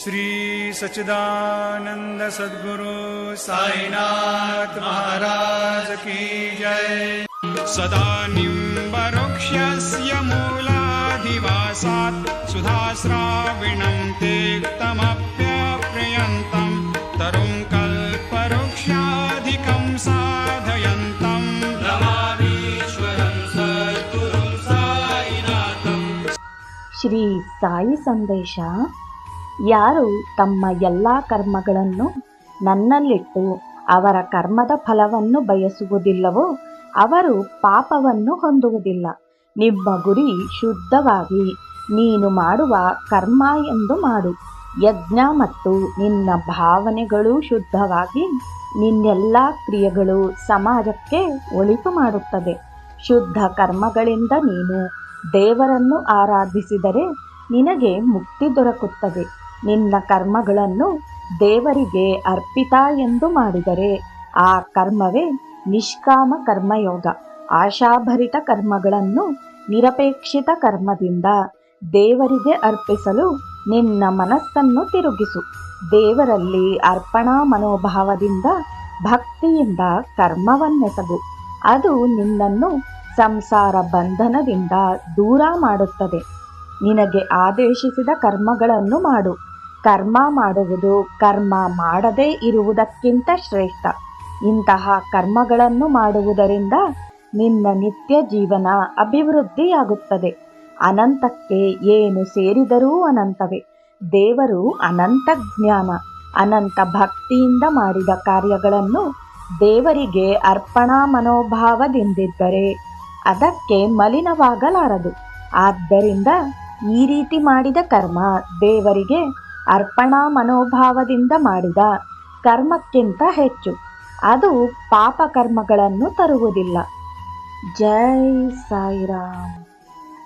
श्रीसच्चिदानन्द सद्गुरु महाराज की जय। सदा निम्बरुक्षस्य मूलाधिवासात् सुधाविणम् ते तमप्यप्रयन्तम् तरुम् कल्पवृक्षाधिकम् साधयन्तम् श्री साई सन्देशा ಯಾರು ತಮ್ಮ ಎಲ್ಲ ಕರ್ಮಗಳನ್ನು ನನ್ನಲ್ಲಿಟ್ಟು ಅವರ ಕರ್ಮದ ಫಲವನ್ನು ಬಯಸುವುದಿಲ್ಲವೋ ಅವರು ಪಾಪವನ್ನು ಹೊಂದುವುದಿಲ್ಲ. ನಿಮ್ಮ ಗುರಿ ಶುದ್ಧವಾಗಿ ನೀನು ಮಾಡುವ ಕರ್ಮ ಎಂದು ಮಾಡು. ಯಜ್ಞ ಮತ್ತು ನಿನ್ನ ಭಾವನೆಗಳು ಶುದ್ಧವಾಗಿ ನಿನ್ನೆಲ್ಲ ಕ್ರಿಯೆಗಳು ಸಮಾಜಕ್ಕೆ ಒಳಿತು ಮಾಡುತ್ತದೆ ಶುದ್ಧ ಕರ್ಮಗಳಿಂದ ನೀನು ದೇವರನ್ನು ಆರಾಧಿಸಿದರೆ ನಿನಗೆ ಮುಕ್ತಿ ದೊರಕುತ್ತದೆ. ನಿನ್ನ ಕರ್ಮಗಳನ್ನು ದೇವರಿಗೆ ಅರ್ಪಿತ ಎಂದು ಮಾಡಿದರೆ ಆ ಕರ್ಮವೇ ನಿಷ್ಕಾಮ ಕರ್ಮಯೋಗ. ಆಶಾಭರಿತ ಕರ್ಮಗಳನ್ನು ನಿರಪೇಕ್ಷಿತ ಕರ್ಮದಿಂದ ದೇವರಿಗೆ ಅರ್ಪಿಸಲು ನಿನ್ನ ಮನಸ್ಸನ್ನು ತಿರುಗಿಸು. ದೇವರಲ್ಲಿ ಅರ್ಪಣಾ ಮನೋಭಾವದಿಂದ ಭಕ್ತಿಯಿಂದ ಕರ್ಮವನ್ನೆಸಗು. ಅದು ನಿನ್ನನ್ನು ಸಂಸಾರ ಬಂಧನದಿಂದ ದೂರ ಮಾಡುತ್ತದೆ. ನಿನಗೆ ಆದೇಶಿಸಿದ ಕರ್ಮಗಳನ್ನು ಮಾಡು. ಕರ್ಮ ಮಾಡುವುದು ಕರ್ಮ ಮಾಡದೇ ಇರುವುದಕ್ಕಿಂತ ಶ್ರೇಷ್ಠ. ಇಂತಹ ಕರ್ಮಗಳನ್ನು ಮಾಡುವುದರಿಂದ ನಿನ್ನ ನಿತ್ಯ ಜೀವನ ಅಭಿವೃದ್ಧಿಯಾಗುತ್ತದೆ. ಅನಂತಕ್ಕೆ ಏನು ಸೇರಿದರೂ ಅನಂತವೇ. ದೇವರು ಅನಂತ ಜ್ಞಾನ, ಅನಂತ ಭಕ್ತಿಯಿಂದ ಮಾಡಿದ ಕಾರ್ಯಗಳನ್ನು ದೇವರಿಗೆ ಅರ್ಪಣಾ ಮನೋಭಾವದಿಂದಿದ್ದರೆ ಅದಕ್ಕೆ ಮಲಿನವಾಗಲಾರದು. ಆದ್ದರಿಂದ ಈ ರೀತಿ ಮಾಡಿದ ಕರ್ಮ ದೇವರಿಗೆ ಅರ್ಪಣಾ ಮನೋಭಾವದಿಂದ ಮಾಡಿದ ಕರ್ಮಕ್ಕಿಂತ ಹೆಚ್ಚು. ಅದು ಪಾಪಕರ್ಮಗಳನ್ನು ತರುವುದಿಲ್ಲ. ಜೈ ಸಾಯಿರಾಮ್.